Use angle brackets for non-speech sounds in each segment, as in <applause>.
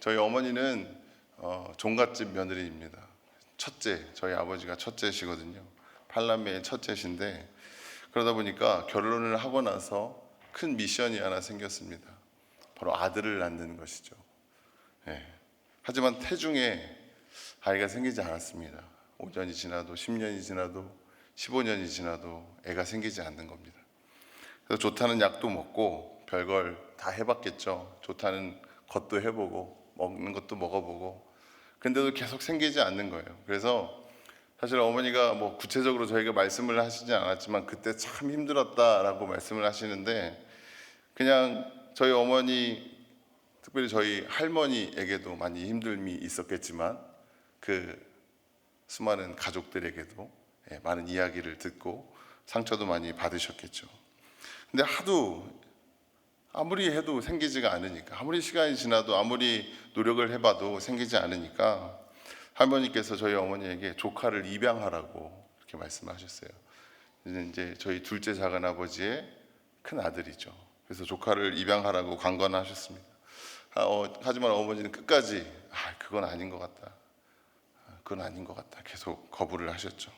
저희 어머니는 어, 종갓집 며느리입니다. 첫째, 저희 아버지가 첫째시거든요. 팔남매의 첫째신데 그러다 보니까 결혼을 하고 나서 큰 미션이 하나 생겼습니다. 바로 아들을 낳는 것이죠. 예. 하지만 태중에 아이가 생기지 않았습니다. 5년이 지나도 10년이 지나도 15년이 지나도 애가 생기지 않는 겁니다. 그래서 좋다는 약도 먹고 별걸 다 해봤겠죠. 좋다는 것도 해보고 먹는 것도 먹어보고 근데도 계속 생기지 않는 거예요. 그래서 사실 어머니가 뭐 구체적으로 저희가 말씀을 하시지 않았지만 그때 참 힘들었다라고 말씀을 하시는데 그냥 저희 어머니 특별히 저희 할머니에게도 많이 힘듦이 있었겠지만 그 수많은 가족들에게도 예, 많은 이야기를 듣고 상처도 많이 받으셨겠죠. 근데 하도 아무리 해도 생기지가 않으니까 아무리 시간이 지나도 아무리 노력을 해봐도 생기지 않으니까 할머니께서 저희 어머니에게 조카를 입양하라고 이렇게 말씀하셨어요. 이제 저희 둘째 작은 아버지의 큰 아들이죠. 그래서 조카를 입양하라고 강권하셨습니다. 아, 어, 하지만 어머니는 끝까지 아, 그건 아닌 것 같다. 아, 그건 아닌 것 같다. 계속 거부를 하셨죠.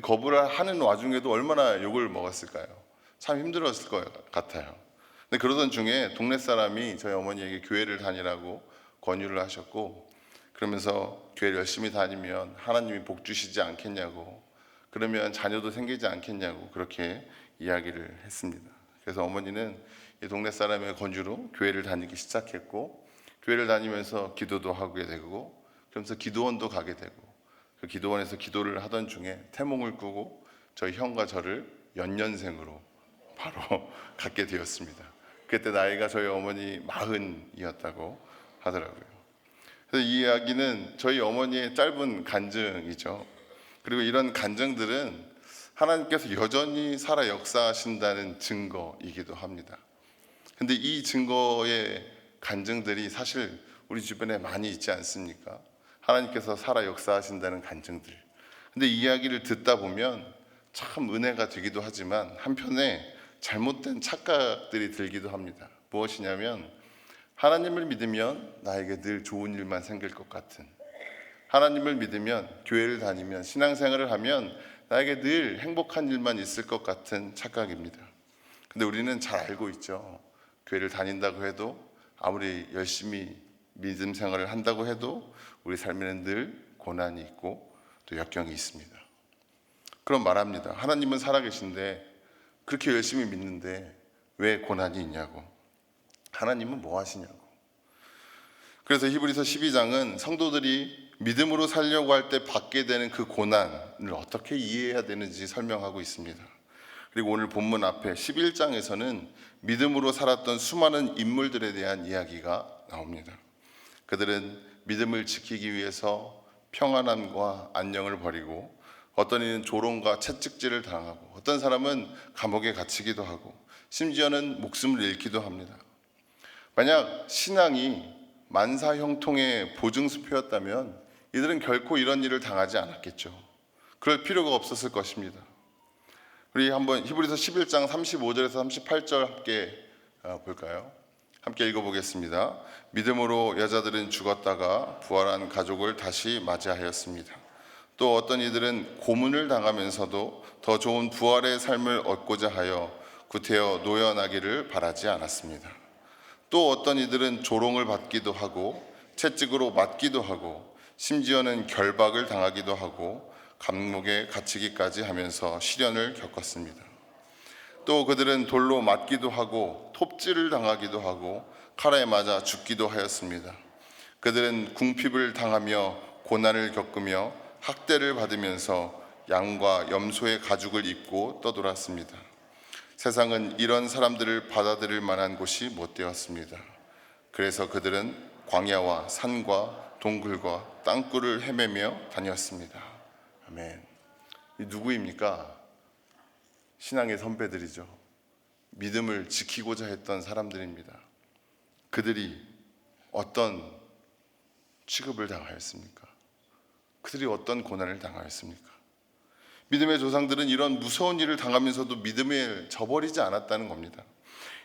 거부를 하는 와중에도 얼마나 욕을 먹었을까요? 참 힘들었을 것 같아요. 근데 그러던 중에 동네 사람이 저희 어머니에게 교회를 다니라고 권유를 하셨고 그러면서 교회를 열심히 다니면 하나님이 복 주시지 않겠냐고 그러면 자녀도 생기지 않겠냐고 그렇게 이야기를 했습니다. 그래서 어머니는 이 동네 사람의 권유로 교회를 다니기 시작했고 교회를 다니면서 기도도 하게 되고 그러면서 기도원도 가게 되고 그 기도원에서 기도를 하던 중에 태몽을 꾸고 저희 형과 저를 연년생으로 바로 <laughs> 갖게 되었습니다. 그때 나이가 저희 어머니 마흔이었다고 하더라고요. 그래서 이 이야기는 저희 어머니의 짧은 간증이죠. 그리고 이런 간증들은 하나님께서 여전히 살아 역사하신다는 증거이기도 합니다. 근데 이 증거의 간증들이 사실 우리 주변에 많이 있지 않습니까? 하나님께서 살아 역사하신다는 간증들. 근데 이 이야기를 듣다 보면 참 은혜가 되기도 하지만 한편에 잘못된 착각들이 들기도 합니다. 무엇이냐면 하나님을 믿으면 나에게 늘 좋은 일만 생길 것 같은 하나님을 믿으면 교회를 다니면 신앙생활을 하면 나에게 늘 행복한 일만 있을 것 같은 착각입니다. 근데 우리는 잘 알고 있죠. 교회를 다닌다고 해도 아무리 열심히 믿음 생활을 한다고 해도 우리 삶에는 늘 고난이 있고 또 역경이 있습니다. 그럼 말합니다. 하나님은 살아계신데 그렇게 열심히 믿는데 왜 고난이 있냐고. 하나님은 뭐 하시냐고. 그래서 히브리서 12장은 성도들이 믿음으로 살려고 할 때 받게 되는 그 고난을 어떻게 이해해야 되는지 설명하고 있습니다. 그리고 오늘 본문 앞에 11장에서는 믿음으로 살았던 수많은 인물들에 대한 이야기가 나옵니다. 그들은 믿음을 지키기 위해서 평안함과 안녕을 버리고 어떤 이는 조롱과 채찍질을 당하고 어떤 사람은 감옥에 갇히기도 하고 심지어는 목숨을 잃기도 합니다. 만약 신앙이 만사 형통의 보증수표였다면 이들은 결코 이런 일을 당하지 않았겠죠. 그럴 필요가 없었을 것입니다. 우리 한번 히브리서 11장 35절에서 38절 함께 어, 볼까요? 함께 읽어보겠습니다. 믿음으로 여자들은 죽었다가 부활한 가족을 다시 맞이하였습니다. 또 어떤 이들은 고문을 당하면서도 더 좋은 부활의 삶을 얻고자 하여 구태여 노연하기를 바라지 않았습니다. 또 어떤 이들은 조롱을 받기도 하고 채찍으로 맞기도 하고 심지어는 결박을 당하기도 하고 감옥에 갇히기까지 하면서 시련을 겪었습니다. 또 그들은 돌로 맞기도 하고 톱질을 당하기도 하고 칼에 맞아 죽기도 하였습니다. 그들은 궁핍을 당하며 고난을 겪으며 학대를 받으면서 양과 염소의 가죽을 입고 떠돌았습니다. 세상은 이런 사람들을 받아들일 만한 곳이 못 되었습니다. 그래서 그들은 광야와 산과 동굴과 땅굴을 헤매며 다녔습니다. 아멘. 이 누구입니까? 신앙의 선배들이죠. 믿음을 지키고자 했던 사람들입니다. 그들이 어떤 취급을 당하였습니까? 그들이 어떤 고난을 당하였습니까? 믿음의 조상들은 이런 무서운 일을 당하면서도 믿음을 저버리지 않았다는 겁니다.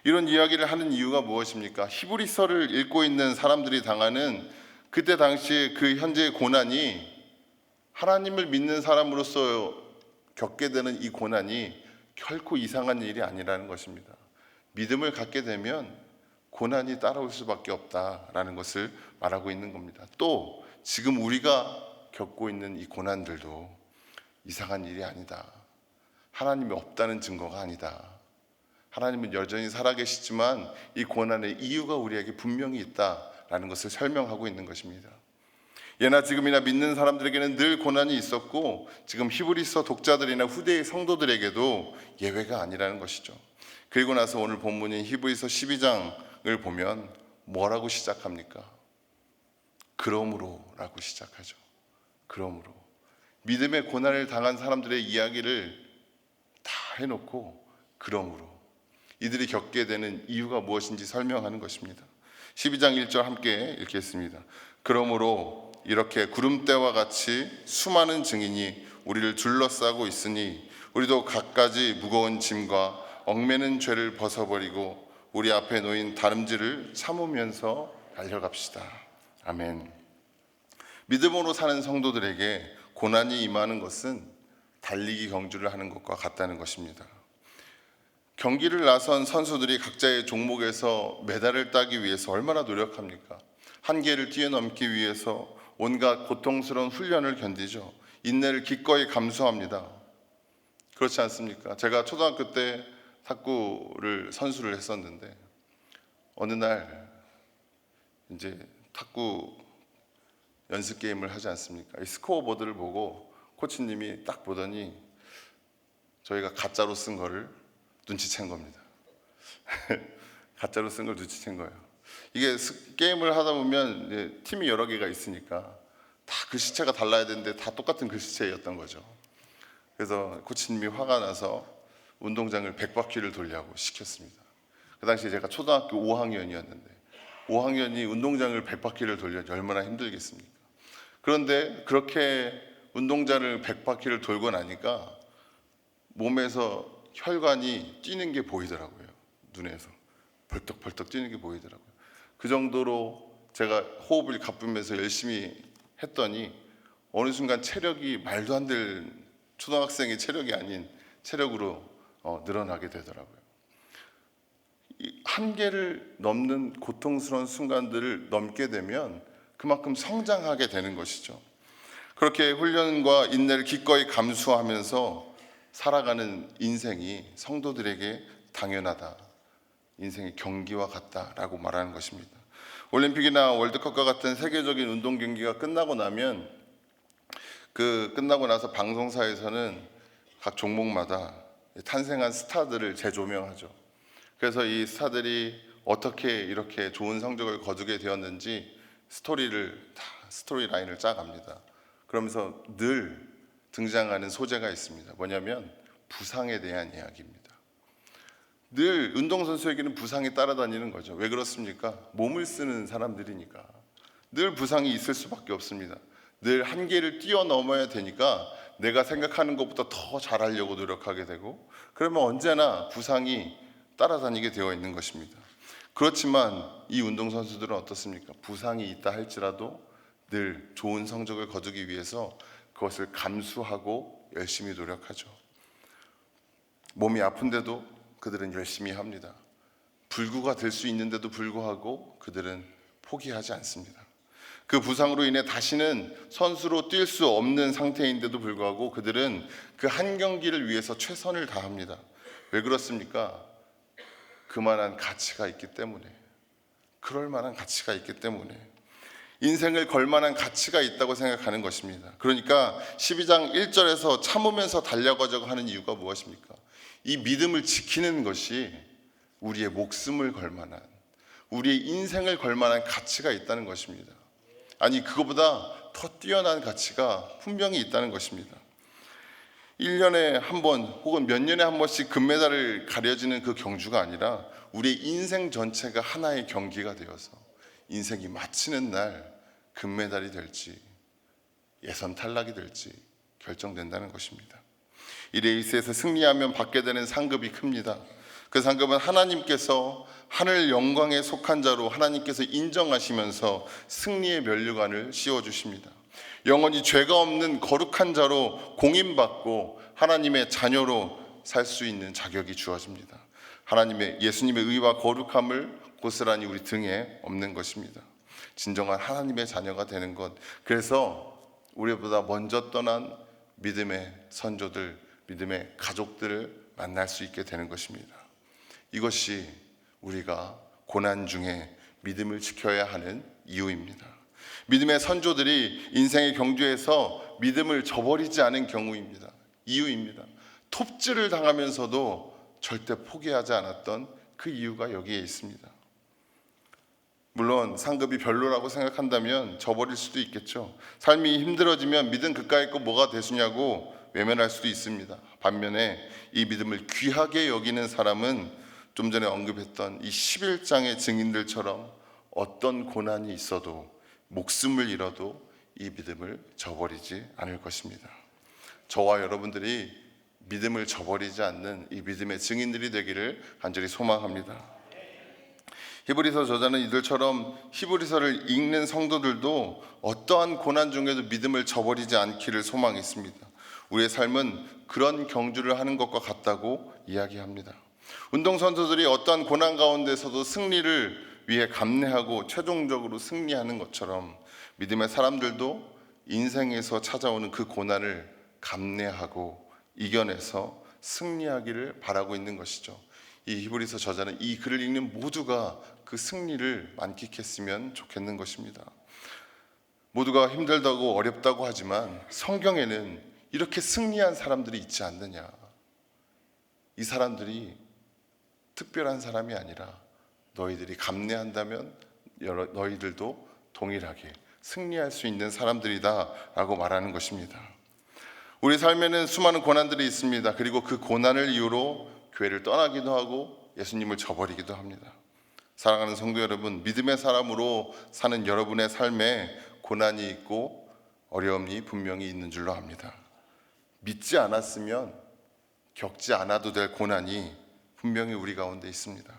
이런 이야기를 하는 이유가 무엇입니까? 히브리서를 읽고 있는 사람들이 당하는 그때 당시에 그 현재의 고난이 하나님을 믿는 사람으로서 겪게 되는 이 고난이 결코 이상한 일이 아니라는 것입니다. 믿음을 갖게 되면 고난이 따라올 수밖에 없다라는 것을 말하고 있는 겁니다. 또 지금 우리가 겪고 있는 이 고난들도 이상한 일이 아니다. 하나님이 없다는 증거가 아니다. 하나님은 여전히 살아계시지만 이 고난의 이유가 우리에게 분명히 있다라는 것을 설명하고 있는 것입니다. 예나 지금이나 믿는 사람들에게는 늘 고난이 있었고 지금 히브리서 독자들이나 후대의 성도들에게도 예외가 아니라는 것이죠. 그리고 나서 오늘 본문인 히브리서 12장을 보면 뭐라고 시작합니까? 그러므로라고 시작하죠. 그러므로 믿음의 고난을 당한 사람들의 이야기를 다 해놓고 그러므로 이들이 겪게 되는 이유가 무엇인지 설명하는 것입니다. 12장 1절 함께 읽겠습니다. 그러므로 이렇게 구름대와 같이 수많은 증인이 우리를 둘러싸고 있으니 우리도 갖가지 무거운 짐과 얽매는 죄를 벗어버리고 우리 앞에 놓인 다름질을 참으면서 달려갑시다. 아멘. 믿음으로 사는 성도들에게 고난이 임하는 것은 달리기 경주를 하는 것과 같다는 것입니다. 경기를 나선 선수들이 각자의 종목에서 메달을 따기 위해서 얼마나 노력합니까? 한계를 뛰어넘기 위해서 온갖 고통스러운 훈련을 견디죠. 인내를 기꺼이 감수합니다. 그렇지 않습니까? 제가 초등학교 때 탁구를 선수를 했었는데 어느 날 이제 탁구 연습 게임을 하지 않습니까? 이 스코어 보드를 보고 코치님이 딱 보더니 저희가 가짜로 쓴 거를 눈치챈 겁니다. <laughs> 가짜로 쓴 걸 눈치챈 거예요. 이게 스- 게임을 하다 보면 팀이 여러 개가 있으니까 다 글씨체가 달라야 되는데 다 똑같은 글씨체였던 거죠. 그래서 코치님이 화가 나서 운동장을 100바퀴를 돌려고 시켰습니다. 그 당시 제가 초등학교 5학년이었는데 5학년이 운동장을 100바퀴를 돌려 얼마나 힘들겠습니까? 그런데 그렇게 운동장을 100바퀴를 돌고 나니까 몸에서 혈관이 뛰는 게 보이더라고요. 눈에서 벌떡벌떡 뛰는 게 보이더라고요. 그 정도로 제가 호흡을 가쁘면서 열심히 했더니 어느 순간 체력이 말도 안 될 초등학생의 체력이 아닌 체력으로 어, 늘어나게 되더라고요. 이 한계를 넘는 고통스러운 순간들을 넘게 되면 그만큼 성장하게 되는 것이죠. 그렇게 훈련과 인내를 기꺼이 감수하면서 살아가는 인생이 성도들에게 당연하다. 인생의 경기와 같다라고 말하는 것입니다. 올림픽이나 월드컵과 같은 세계적인 운동 경기가 끝나고 나면 그 끝나고 나서 방송사에서는 각 종목마다 탄생한 스타들을 재조명하죠. 그래서 이 스타들이 어떻게 이렇게 좋은 성적을 거두게 되었는지 스토리를 다 스토리 라인을 짜갑니다. 그러면서 늘 등장하는 소재가 있습니다. 뭐냐면 부상에 대한 이야기입니다. 늘 운동선수에게는 부상이 따라다니는 거죠. 왜 그렇습니까? 몸을 쓰는 사람들이니까. 늘 부상이 있을 수밖에 없습니다. 늘 한계를 뛰어넘어야 되니까 내가 생각하는 것보다 더 잘하려고 노력하게 되고 그러면 언제나 부상이 따라다니게 되어 있는 것입니다. 그렇지만 이 운동선수들은 어떻습니까? 부상이 있다 할지라도 늘 좋은 성적을 거두기 위해서 그것을 감수하고 열심히 노력하죠. 몸이 아픈데도 그들은 열심히 합니다. 불구가 될 수 있는데도 불구하고 그들은 포기하지 않습니다. 그 부상으로 인해 다시는 선수로 뛸 수 없는 상태인데도 불구하고 그들은 그 한 경기를 위해서 최선을 다합니다. 왜 그렇습니까? 그만한 가치가 있기 때문에. 그럴 만한 가치가 있기 때문에. 인생을 걸 만한 가치가 있다고 생각하는 것입니다. 그러니까 12장 1절에서 참으면서 달려가자고 하는 이유가 무엇입니까? 이 믿음을 지키는 것이 우리의 목숨을 걸 만한, 우리의 인생을 걸 만한 가치가 있다는 것입니다. 아니, 그거보다 더 뛰어난 가치가 분명히 있다는 것입니다. 1년에 한 번 혹은 몇 년에 한 번씩 금메달을 가려지는 그 경주가 아니라 우리의 인생 전체가 하나의 경기가 되어서 인생이 마치는 날 금메달이 될지 예선 탈락이 될지 결정된다는 것입니다. 이 레이스에서 승리하면 받게 되는 상급이 큽니다. 그 상급은 하나님께서 하늘 영광에 속한 자로 하나님께서 인정하시면서 승리의 면류관을 씌워 주십니다. 영원히 죄가 없는 거룩한 자로 공인받고 하나님의 자녀로 살 수 있는 자격이 주어집니다. 하나님의 예수님의 의와 거룩함을 고스란히 우리 등에 없는 것입니다. 진정한 하나님의 자녀가 되는 것. 그래서 우리보다 먼저 떠난 믿음의 선조들, 믿음의 가족들을 만날 수 있게 되는 것입니다. 이것이 우리가 고난 중에 믿음을 지켜야 하는 이유입니다. 믿음의 선조들이 인생의 경주에서 믿음을 저버리지 않은 경우입니다. 이유입니다. 톱질을 당하면서도 절대 포기하지 않았던 그 이유가 여기에 있습니다. 물론 상급이 별로라고 생각한다면 저버릴 수도 있겠죠. 삶이 힘들어지면 믿음 그까이 거 뭐가 되수냐고 외면할 수도 있습니다. 반면에 이 믿음을 귀하게 여기는 사람은 좀 전에 언급했던 이 11장의 증인들처럼 어떤 고난이 있어도 목숨을 잃어도 이 믿음을 저버리지 않을 것입니다. 저와 여러분들이 믿음을 저버리지 않는 이 믿음의 증인들이 되기를 간절히 소망합니다. 히브리서 저자는 이들처럼 히브리서를 읽는 성도들도 어떠한 고난 중에도 믿음을 저버리지 않기를 소망했습니다. 우리의 삶은 그런 경주를 하는 것과 같다고 이야기합니다. 운동선수들이 어떠한 고난 가운데서도 승리를 위해 감내하고 최종적으로 승리하는 것처럼 믿음의 사람들도 인생에서 찾아오는 그 고난을 감내하고 이겨내서 승리하기를 바라고 있는 것이죠. 이 히브리서 저자는 이 글을 읽는 모두가 그 승리를 만끽했으면 좋겠는 것입니다. 모두가 힘들다고 어렵다고 하지만 성경에는 이렇게 승리한 사람들이 있지 않느냐. 이 사람들이 특별한 사람이 아니라 너희들이 감내한다면 너희들도 동일하게 승리할 수 있는 사람들이다라고 말하는 것입니다. 우리 삶에는 수많은 고난들이 있습니다. 그리고 그 고난을 이유로 교회를 떠나기도 하고 예수님을 저버리기도 합니다. 사랑하는 성도 여러분, 믿음의 사람으로 사는 여러분의 삶에 고난이 있고 어려움이 분명히 있는 줄로 압니다. 믿지 않았으면 겪지 않아도 될 고난이 분명히 우리 가운데 있습니다.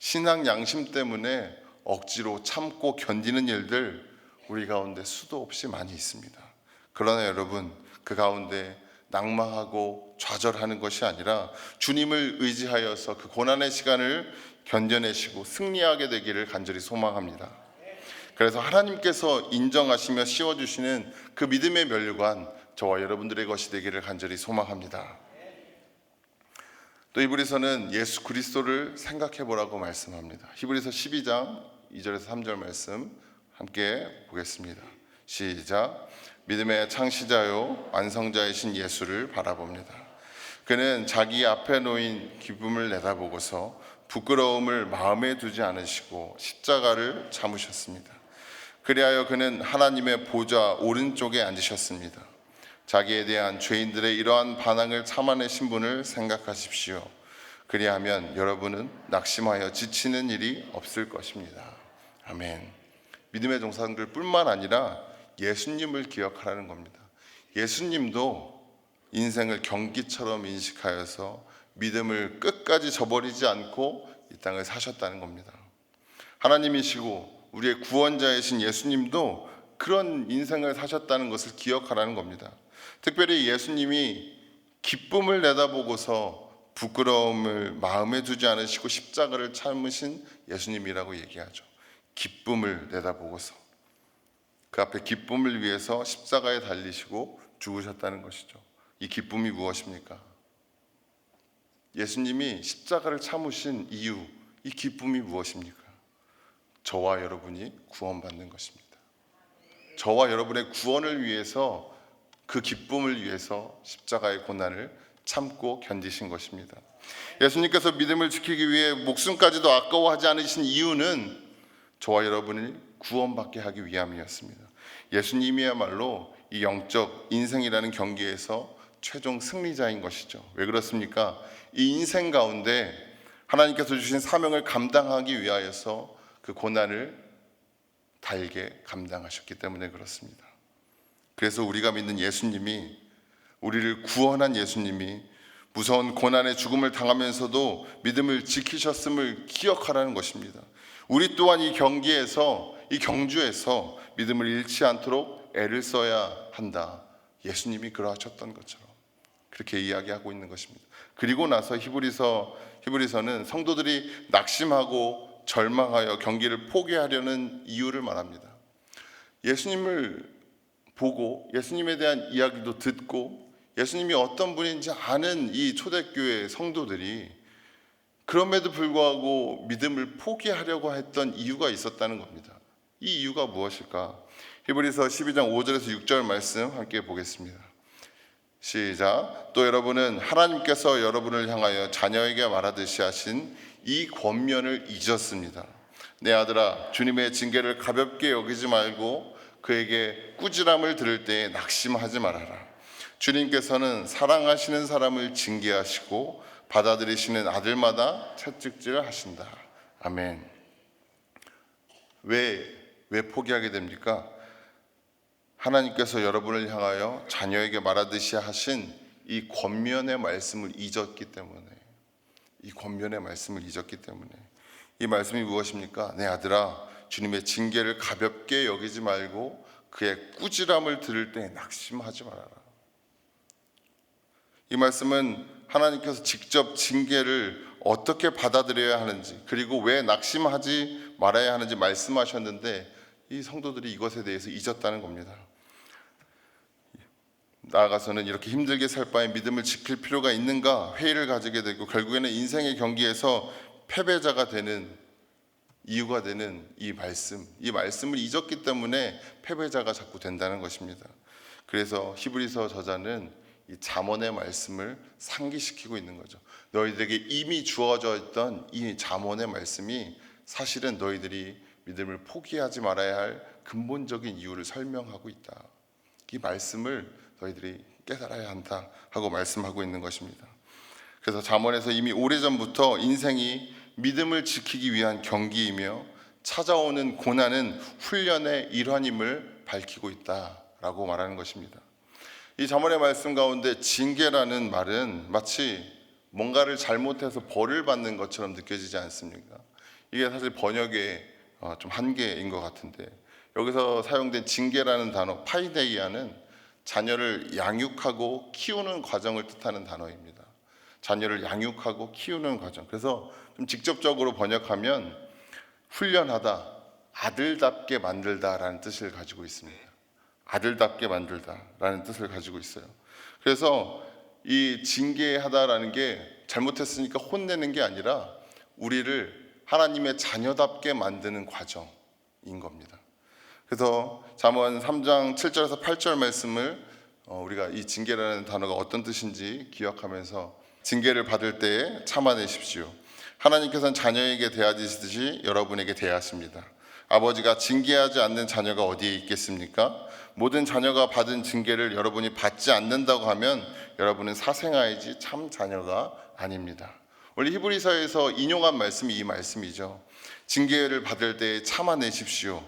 신앙 양심 때문에 억지로 참고 견디는 일들 우리 가운데 수도 없이 많이 있습니다. 그러나 여러분 그 가운데 낭망하고 좌절하는 것이 아니라 주님을 의지하여서 그 고난의 시간을 견뎌내시고 승리하게 되기를 간절히 소망합니다. 그래서 하나님께서 인정하시며 씌워주시는 그 믿음의 멸류관 저와 여러분들의 것이 되기를 간절히 소망합니다. 또 히브리서는 예수 그리스도를 생각해 보라고 말씀합니다. 히브리서 12장 2절에서 3절 말씀 함께 보겠습니다. 시작. 믿음의 창시자요 완성자이신 예수를 바라봅니다. 그는 자기 앞에 놓인 기쁨을 내다보고서 부끄러움을 마음에 두지 않으시고 십자가를 참으셨습니다. 그리하여 그는 하나님의 보좌 오른쪽에 앉으셨습니다. 자기에 대한 죄인들의 이러한 반항을 참아내신 분을 생각하십시오. 그리하면 여러분은 낙심하여 지치는 일이 없을 것입니다. 아멘. 믿음의 종사들뿐만 아니라 예수님을 기억하라는 겁니다. 예수님도 인생을 경기처럼 인식하여서 믿음을 끝까지 저버리지 않고 이 땅을 사셨다는 겁니다. 하나님이시고 우리의 구원자이신 예수님도 그런 인생을 사셨다는 것을 기억하라는 겁니다. 특별히 예수님이 기쁨을 내다보고서 부끄러움을 마음에 두지 않으시고 십자가를 참으신 예수님이라고 얘기하죠. 기쁨을 내다보고서 그 앞에 기쁨을 위해서 십자가에 달리시고 죽으셨다는 것이죠. 이 기쁨이 무엇입니까? 예수님이 십자가를 참으신 이유, 이 기쁨이 무엇입니까? 저와 여러분이 구원받는 것입니다. 저와 여러분의 구원을 위해서 그 기쁨을 위해서 십자가의 고난을 참고 견디신 것입니다. 예수님께서 믿음을 지키기 위해 목숨까지도 아까워하지 않으신 이유는 저와 여러분이 구원받게 하기 위함이었습니다. 예수님이야말로 이 영적 인생이라는 경기에서 최종 승리자인 것이죠. 왜 그렇습니까? 이 인생 가운데 하나님께서 주신 사명을 감당하기 위하여서 그 고난을 달게 감당하셨기 때문에 그렇습니다. 그래서 우리가 믿는 예수님이 우리를 구원한 예수님이 무서운 고난의 죽음을 당하면서도 믿음을 지키셨음을 기억하라는 것입니다. 우리 또한 이 경기에서 이 경주에서 믿음을 잃지 않도록 애를 써야 한다. 예수님이 그러하셨던 것처럼 그렇게 이야기하고 있는 것입니다. 그리고 나서 히브리서 히브리서는 성도들이 낙심하고 절망하여 경기를 포기하려는 이유를 말합니다. 예수님을 보고 예수님에 대한 이야기도 듣고 예수님이 어떤 분인지 아는 이 초대교회 성도들이 그럼에도 불구하고 믿음을 포기하려고 했던 이유가 있었다는 겁니다. 이 이유가 무엇일까? 히브리서 12장 5절에서 6절 말씀 함께 보겠습니다. 시작. 또 여러분은 하나님께서 여러분을 향하여 자녀에게 말하듯이 하신 이 권면을 잊었습니다. 내 아들아, 주님의 징계를 가볍게 여기지 말고 그에게 꾸지람을 들을 때에 낙심하지 말아라. 주님께서는 사랑하시는 사람을 징계하시고 받아들이시는 아들마다 채찍질 하신다. 아멘. 왜, 왜 포기하게 됩니까? 하나님께서 여러분을 향하여 자녀에게 말하듯이 하신 이 권면의 말씀을 잊었기 때문에 이 권면의 말씀을 잊었기 때문에 이 말씀이 무엇입니까? 내 아들아 주님의 징계를 가볍게 여기지 말고 그의 꾸지람을 들을 때 낙심하지 말아라. 이 말씀은 하나님께서 직접 징계를 어떻게 받아들여야 하는지 그리고 왜 낙심하지 말아야 하는지 말씀하셨는데 이 성도들이 이것에 대해서 잊었다는 겁니다. 나아가서는 이렇게 힘들게 살 바에 믿음을 지킬 필요가 있는가 회의를 가지게 되고 결국에는 인생의 경기에서 패배자가 되는 이유가 되는 이 말씀, 이 말씀을 잊었기 때문에 패배자가 자꾸 된다는 것입니다. 그래서 히브리서 저자는 이 잠언의 말씀을 상기시키고 있는 거죠. 너희들에게 이미 주어져 있던 이 잠언의 말씀이 사실은 너희들이 믿음을 포기하지 말아야 할 근본적인 이유를 설명하고 있다. 이 말씀을 너희들이 깨달아야 한다 하고 말씀하고 있는 것입니다. 그래서 잠언에서 이미 오래전부터 인생이 믿음을 지키기 위한 경기이며 찾아오는 고난은 훈련의 일환임을 밝히고 있다라고 말하는 것입니다. 이 잠언의 말씀 가운데 징계라는 말은 마치 뭔가를 잘못해서 벌을 받는 것처럼 느껴지지 않습니까? 이게 사실 번역의 어, 좀 한계인 것 같은데 여기서 사용된 징계라는 단어 파이데이아는 자녀를 양육하고 키우는 과정을 뜻하는 단어입니다. 자녀를 양육하고 키우는 과정. 그래서 좀 직접적으로 번역하면 훈련하다, 아들답게 만들다라는 뜻을 가지고 있습니다. 아들답게 만들다라는 뜻을 가지고 있어요. 그래서 이 징계하다라는 게 잘못했으니까 혼내는 게 아니라 우리를 하나님의 자녀답게 만드는 과정인 겁니다. 그래서 잠언 3장 7절에서 8절 말씀을 어, 우리가 이 징계라는 단어가 어떤 뜻인지 기억하면서 징계를 받을 때에 참아내십시오. 하나님께서는 자녀에게 대하듯이 여러분에게 대하십니다. 아버지가 징계하지 않는 자녀가 어디에 있겠습니까? 모든 자녀가 받은 징계를 여러분이 받지 않는다고 하면 여러분은 사생아이지 참 자녀가 아닙니다. 원래 히브리서에서 인용한 말씀이 이 말씀이죠. 징계를 받을 때 참아내십시오.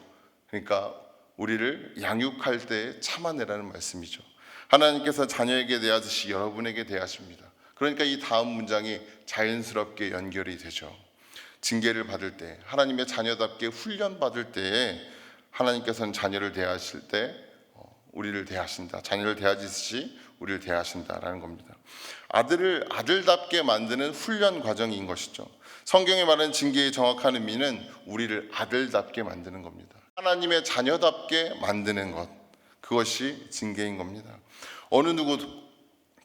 그러니까 우리를 양육할 때 참아내라는 말씀이죠. 하나님께서 자녀에게 대하듯이 여러분에게 대하십니다. 그러니까 이 다음 문장이 자연스럽게 연결이 되죠. 징계를 받을 때, 하나님의 자녀답게 훈련 받을 때에 하나님께서는 자녀를 대하실 때 어, 우리를 대하신다. 자녀를 대하듯이 우리를 대하신다라는 겁니다. 아들을 아들답게 만드는 훈련 과정인 것이죠. 성경에 말하는 징계의 정확한 의미는 우리를 아들답게 만드는 겁니다. 하나님의 자녀답게 만드는 것 그것이 징계인 겁니다. 어느 누구도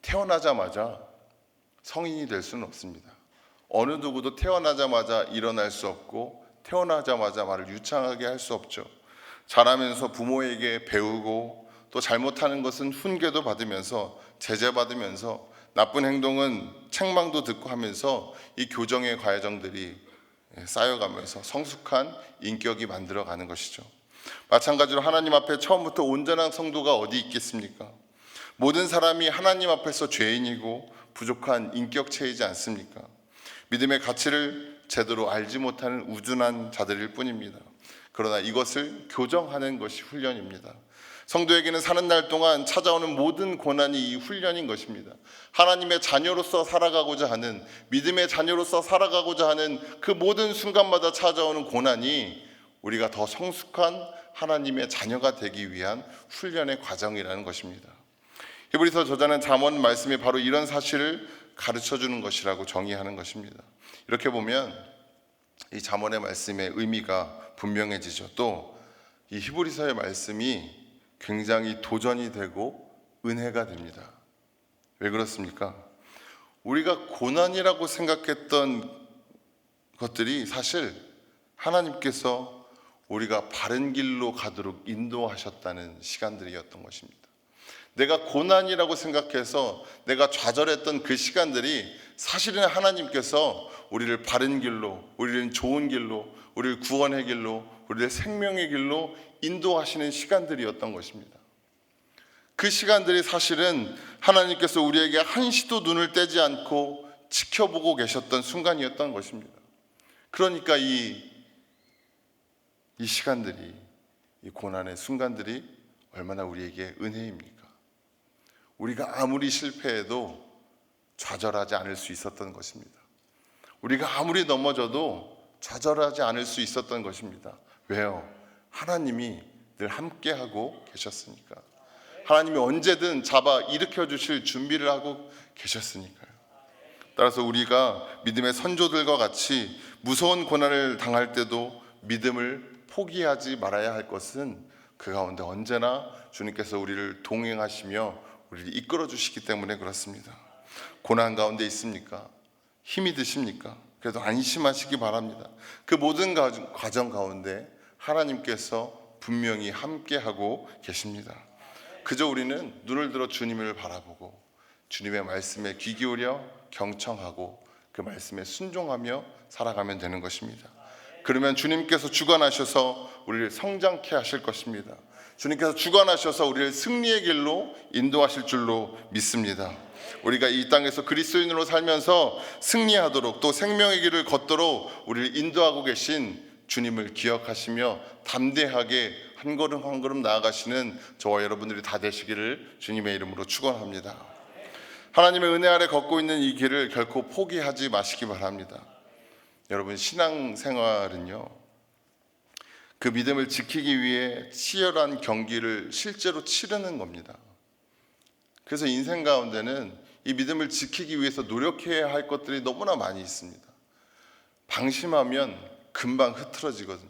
태어나자마자 성인이 될 수는 없습니다. 어느 누구도 태어나자마자 일어날 수 없고 태어나자마자 말을 유창하게 할 수 없죠. 자라면서 부모에게 배우고 또 잘못하는 것은 훈계도 받으면서 제재받으면서 나쁜 행동은 책망도 듣고 하면서 이 교정의 과정들이 쌓여가면서 성숙한 인격이 만들어가는 것이죠. 마찬가지로 하나님 앞에 처음부터 온전한 성도가 어디 있겠습니까? 모든 사람이 하나님 앞에서 죄인이고 부족한 인격체이지 않습니까? 믿음의 가치를 제대로 알지 못하는 우둔한 자들일 뿐입니다. 그러나 이것을 교정하는 것이 훈련입니다. 성도에게는 사는 날 동안 찾아오는 모든 고난이 이 훈련인 것입니다. 하나님의 자녀로서 살아가고자 하는 믿음의 자녀로서 살아가고자 하는 그 모든 순간마다 찾아오는 고난이 우리가 더 성숙한 하나님의 자녀가 되기 위한 훈련의 과정이라는 것입니다. 히브리서 저자는 잠언 말씀이 바로 이런 사실을 가르쳐 주는 것이라고 정의하는 것입니다. 이렇게 보면 이 잠언의 말씀의 의미가 분명해지죠. 또 이 히브리서의 말씀이 굉장히 도전이 되고 은혜가 됩니다. 왜 그렇습니까? 우리가 고난이라고 생각했던 것들이 사실 하나님께서 우리가 바른 길로 가도록 인도하셨다는 시간들이었던 것입니다. 내가 고난이라고 생각해서 내가 좌절했던 그 시간들이 사실은 하나님께서 우리를 바른 길로, 우리를 좋은 길로, 우리를 구원의 길로, 우리를 생명의 길로 인도하시는 시간들이었던 것입니다. 그 시간들이 사실은 하나님께서 우리에게 한시도 눈을 떼지 않고 지켜보고 계셨던 순간이었던 것입니다. 그러니까 이, 이 시간들이, 이 고난의 순간들이 얼마나 우리에게 은혜입니까? 우리가 아무리 실패해도 좌절하지 않을 수 있었던 것입니다. 우리가 아무리 넘어져도 좌절하지 않을 수 있었던 것입니다. 왜요? 하나님이 늘 함께하고 계셨으니까. 하나님이 언제든 잡아 일으켜 주실 준비를 하고 계셨으니까요. 따라서 우리가 믿음의 선조들과 같이 무서운 고난을 당할 때도 믿음을 포기하지 말아야 할 것은 그 가운데 언제나 주님께서 우리를 동행하시며 우리를 이끌어 주시기 때문에 그렇습니다. 고난 가운데 있습니까? 힘이 드십니까? 그래도 안심하시기 바랍니다. 그 모든 과정 가운데 하나님께서 분명히 함께하고 계십니다. 그저 우리는 눈을 들어 주님을 바라보고 주님의 말씀에 귀 기울여 경청하고 그 말씀에 순종하며 살아가면 되는 것입니다. 그러면 주님께서 주관하셔서 우리를 성장케 하실 것입니다. 주님께서 주관하셔서 우리를 승리의 길로 인도하실 줄로 믿습니다. 우리가 이 땅에서 그리스도인으로 살면서 승리하도록 또 생명의 길을 걷도록 우리를 인도하고 계신 주님을 기억하시며 담대하게 한 걸음 한 걸음 나아가시는 저와 여러분들이 다 되시기를 주님의 이름으로 축원합니다. 하나님의 은혜 아래 걷고 있는 이 길을 결코 포기하지 마시기 바랍니다. 여러분 신앙 생활은요. 그 믿음을 지키기 위해 치열한 경기를 실제로 치르는 겁니다. 그래서 인생 가운데는 이 믿음을 지키기 위해서 노력해야 할 것들이 너무나 많이 있습니다. 방심하면 금방 흐트러지거든요.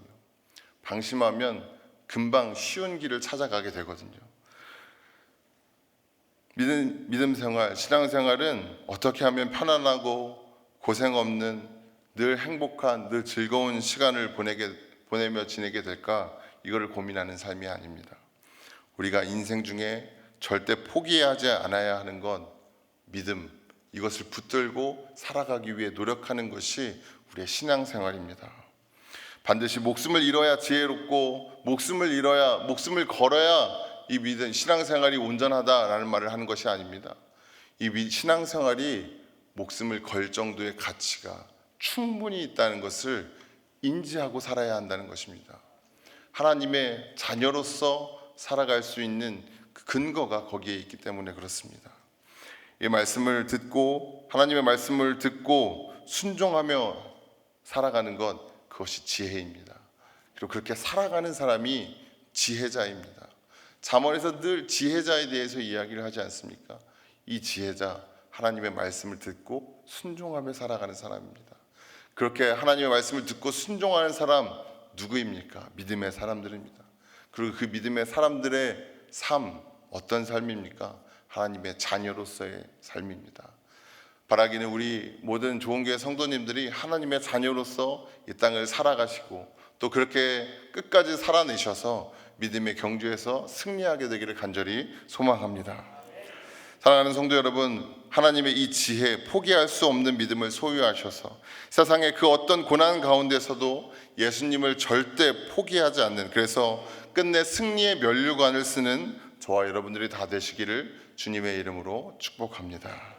방심하면 금방 쉬운 길을 찾아가게 되거든요. 믿음, 믿음 생활, 신앙 생활은 어떻게 하면 편안하고 고생 없는 늘 행복한, 늘 즐거운 시간을 보내게, 보내며 지내게 될까? 이거를 고민하는 삶이 아닙니다. 우리가 인생 중에 절대 포기하지 않아야 하는 건 믿음, 이것을 붙들고 살아가기 위해 노력하는 것이 우리의 신앙 생활입니다. 반드시 목숨을 잃어야 지혜롭고 목숨을 잃어야 목숨을 걸어야 이 믿음 신앙생활이 온전하다라는 말을 하는 것이 아닙니다. 이 신앙생활이 목숨을 걸 정도의 가치가 충분히 있다는 것을 인지하고 살아야 한다는 것입니다. 하나님의 자녀로서 살아갈 수 있는 그 근거가 거기에 있기 때문에 그렇습니다. 이 말씀을 듣고 하나님의 말씀을 듣고 순종하며 살아가는 것 그것이 지혜입니다. 그리고 그렇게 살아가는 사람이 지혜자입니다. 잠언에서 늘 지혜자에 대해서 이야기를 하지 않습니까? 이 지혜자 하나님의 말씀을 듣고 순종하며 살아가는 사람입니다. 그렇게 하나님의 말씀을 듣고 순종하는 사람 누구입니까? 믿음의 사람들입니다. 그리고 그 믿음의 사람들의 삶 어떤 삶입니까? 하나님의 자녀로서의 삶입니다. 바라기는 우리 모든 좋은 교회 성도님들이 하나님의 자녀로서 이 땅을 살아가시고 또 그렇게 끝까지 살아내셔서 믿음의 경주에서 승리하게 되기를 간절히 소망합니다. 사랑하는 성도 여러분, 하나님의 이 지혜, 포기할 수 없는 믿음을 소유하셔서 세상의 그 어떤 고난 가운데서도 예수님을 절대 포기하지 않는 그래서 끝내 승리의 면류관을 쓰는 저와 여러분들이 다 되시기를 주님의 이름으로 축복합니다.